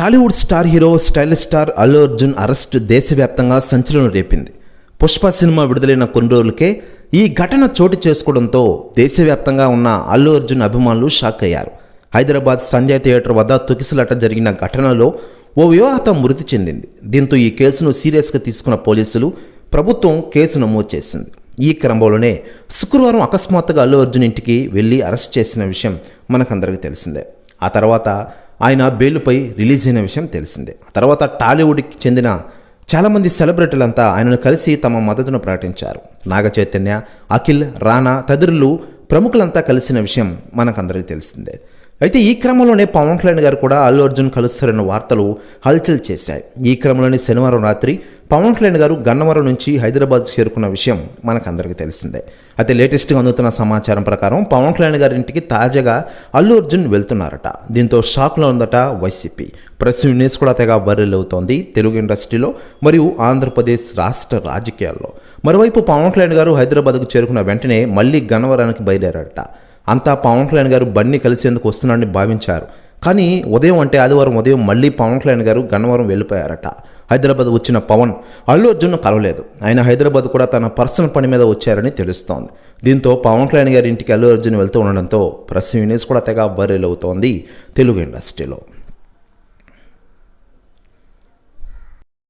Tollywood star hero stylish star Allu Arjun arrest దేశవ్యాప్తంగా సంచలనం రేపింది. పుష్ప సినిమా విడుదలైన కొన్ని రోజులకే ఈ ఘటన చోటు చేసుకోవడంతో దేశవ్యాప్తంగా ఉన్న అల్లు అర్జున్ అభిమానులు షాక్ అయ్యారు. హైదరాబాద్ సంజయ్ థియేటర్ వద్ద తొకిసలాట జరిగిన ఘటనలో ఓ వివాహత మృతి చెందింది. దీంతో ఈ కేసును సీరియస్గా తీసుకున్న పోలీసులు ప్రభుత్వం కేసు నమోదు చేసింది. ఈ క్రమంలోనే శుక్రవారం అకస్మాత్తుగా అల్లు అర్జున్ ఇంటికి వెళ్ళి అరెస్ట్ చేసిన విషయం మనకందరికీ తెలిసిందే. ఆ తర్వాత ఆయన బెయిల్పై రిలీజ్ అయిన విషయం తెలిసిందే. ఆ తర్వాత టాలీవుడ్కి చెందిన చాలామంది సెలబ్రిటీలంతా ఆయనను కలిసి తమ మద్దతును ప్రకటించారు. నాగ చైతన్య అఖిల్ రానా తదితరులు ప్రముఖులంతా కలిసిన విషయం మనకందరికీ తెలిసిందే. అయితే ఈ క్రమంలోనే పవన్ కళ్యాణ్ గారు కూడా అల్లు అర్జున్ కలుస్తారన్న వార్తలు హల్చల్ చేశాయి. ఈ క్రమంలోనే శనివారం రాత్రి పవన్ కళ్యాణ్ గారు గన్నవరం నుంచి హైదరాబాద్ చేరుకున్న విషయం మనకందరికీ తెలిసిందే. అయితే లేటెస్ట్గా అందుతున్న సమాచారం ప్రకారం పవన్ కళ్యాణ్ గారి ఇంటికి తాజాగా అల్లు అర్జున్ వెళ్తున్నారట. దీంతో షాక్లో ఉందట వైసీపీ. ప్రెస్ న్యూస్ కూడా తెగ వైరల్ అవుతోంది తెలుగు ఇండస్ట్రీలో మరియు ఆంధ్రప్రదేశ్ రాష్ట్ర రాజకీయాల్లో. మరోవైపు పవన్ కళ్యాణ్ గారు హైదరాబాద్కు చేరుకున్న వెంటనే మళ్ళీ గన్నవరానికి బయలుదేరారట. అంతా పవన్ కళ్యాణ్ గారు బన్నీ కలిసేందుకు వస్తున్నాడని భావించారు. కానీ ఉదయం అంటే ఆదివారం ఉదయం మళ్ళీ పవన్ కళ్యాణ్ గారు గన్నవరం వెళ్ళిపోయారట. హైదరాబాద్ వచ్చిన పవన్ అల్లు అర్జున్ను కలవలేదు. ఆయన హైదరాబాద్ కూడా తన పర్సనల్ పని మీద వచ్చారని తెలుస్తోంది. దీంతో పవన్ కళ్యాణ్ గారి ఇంటికి అల్లు అర్జున్ వెళ్తూ ఉండడంతో ప్రెస్ యూనిస్ కూడా తెగ వైరల్ అవుతోంది తెలుగు ఇండస్ట్రీలో.